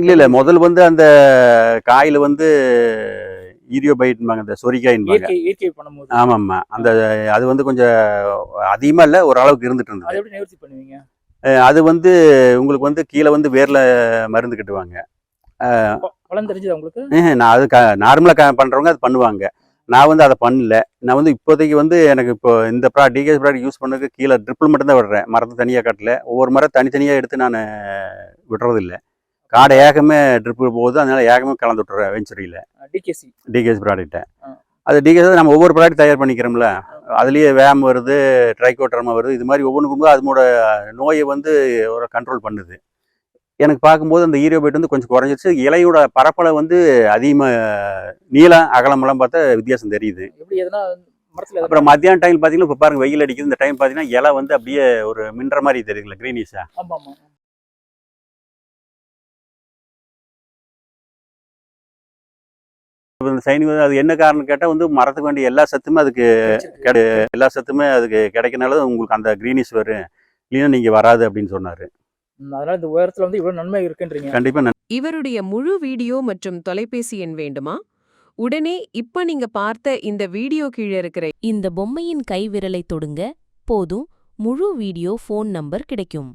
இல்ல இல்ல. முதல் வந்து அந்த காயில வந்து ஈரியோபைட்பாங்க சொரிக்காயின்பாங்க. இயற்கை பண்ணும்போது. ஆமாம்மா. அந்த அது வந்து கொஞ்சம் அதிகமா இல்ல ஓரளவுக்கு இருந்துட்டு இருந்தது. அதை வந்து உங்களுக்கு வந்து கீழே வந்து வேர்ல மருந்து கட்டுவாங்க. நான் அது க நார்மலாக பண்ணுறவங்க அது பண்ணுவாங்க. நான் வந்து அதை பண்ணல. நான் வந்து இப்போதைக்கு வந்து எனக்கு இப்போ இந்த ப்ரா டிகேஸ் ப்ராடக்ட் யூஸ் பண்ணதுக்கு கீழே ட்ரிப்பிள் மட்டும் தான் விடுறேன். மரத்தை தனியாக கட்டல. ஒவ்வொரு மரம் தனித்தனியாக எடுத்து நான் விடுறதில்ல. காடை ஏகமே ட்ரிப்பு போகுது. அதனால ஏகமே கலந்து விட்டுறேன் வெஞ்சுரியில் டிகேசி டிகேஸ் ப்ராடக்ட்டை. அது டிகேஸ் நம்ம ஒவ்வொரு ப்ராடக்ட் தயார் பண்ணிக்கிறோம்ல. அதுலேயே வேம் வருது ட்ரைகோட்ரமா வருது. இது மாதிரி ஒவ்வொன்றுக்கும் அதனோட நோயை வந்து ஒரு கண்ட்ரோல் பண்ணுது. எனக்கு பார்க்கும்போது அந்த ஈரோபைட் வந்து கொஞ்சம் குறைஞ்சிருச்சு. இலையோட பரப்பளவு வந்து அதிகமாக நீளம் அகலமெல்லாம் பார்த்தா வித்தியாசம் தெரியுது. அப்புறம் மத்தியான டைம் பார்த்தீங்கன்னா இப்போ பாருங்க வெயில் அடிக்குது. இந்த டைம் பார்த்தீங்கன்னா இலை வந்து அப்படியே ஒரு மின்ற மாதிரி தெரியுதுங்களா க்ரீனிஷா இந்த சைனிங் வந்து அது என்ன காரணம் கேட்டால் வந்து மரத்துக்கு வேண்டிய எல்லா சத்துமே அதுக்கு. கிடை எல்லா சத்துமே அதுக்கு கிடைக்கனால உங்களுக்கு அந்த க்ரீனிஷ் வரும். இல்லைன்னா நீங்கள் வராது அப்படின்னு சொன்னார். அதனால இந்த உயரத்துல வந்து இவ்வளவு நன்மை இருக்குன்றீங்க. கண்டிப்பாக இவருடைய முழு வீடியோ மற்றும் தொலைபேசி எண் வேண்டுமா? உடனே இப்ப நீங்க பார்த்த இந்த வீடியோ கீழே இருக்கிற இந்த பொம்மையின் கைவிரலை தொடுங்க. போதும். முழு வீடியோ ஃபோன் நம்பர் கிடைக்கும்.